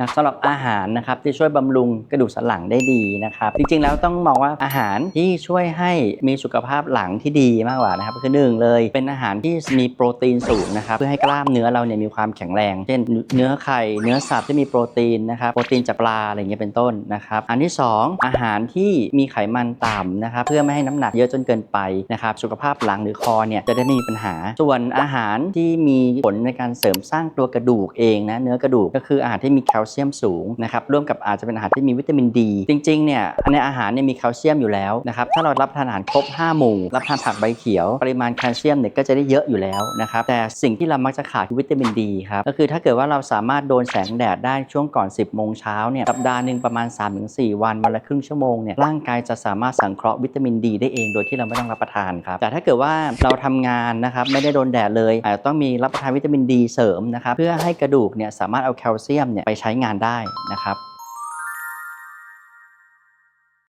นะสำหรับอาหารนะครับที่ช่วยบำรุงกระดูกสันหลังได้ดีนะครับจริงๆแล้วต้องมองว่าอาหารที่ช่วยให้มีสุขภาพหลังที่ดีมากกว่านะครับคือหนึ่งเลยเป็นอาหารที่มีโปรตีนสูงนะครับเพื่อให้กล้ามเนื้อเราเนี่ยมีความแข็งแรง เช่นเนื้อไข่เนื้อสัตว์ที่มีโปรตีนนะครับโปรตีนจากปลาอะไรเงี้ยเป็นต้นนะครับอันที่สองอาหารที่มีไขมันต่ำนะครับเพื่อไม่ให้น้ำหนักเยอะจนเกินไปนะครับสุขภาพหลังหรือคอเนี่ยจะได้ไม่มีปัญหา ส่วนอาหารที่มีผลในการเสริมสร้างตัวกระดูกเองนะเนื้อกระดูกก็คืออาหารที่มีแคลเซียมสูงนะครับร่วมกับอาจจะเป็นอาหารที่มีวิตามินดี จริงๆเนี่ยในอาหารเนี่ยมีแคลเซียมอยู่แล้วนะครับถ้าเรารับประทานอาหารครบ 5 หมู่ รับทานผักใบเขียว ปริมาณแคลเซียมเนี่ยก็จะได้เยอะอยู่แล้วนะครับแต่สิ่งที่เรามักจะขาดคือวิตามินดีครับก็คือถ้าเกิดว่าเราสามารถโดนแสงแดดได้ช่วงก่อน 10 โมงเช้าเนี่ยสัปดาห์หนึ่งประมาณ 3-4 วันวันละครึ่งชั่วโมงเนี่ยร่างกายจะสามารถสังเคราะห์วิตามินดีได้เองโดยที่เราไม่ต้องรับประทานครับแต่ถ้าเกิดว่าเราทำงานนะครับไม่ได้โดนแดดเลยอาจจะต้องมีรับประทานวิตามินดีเสริมนะครับเพื่อให้กระดูกเนี่ยสามารถเอาแคลเซียมเนี่ยไปใช้งานได้นะครับ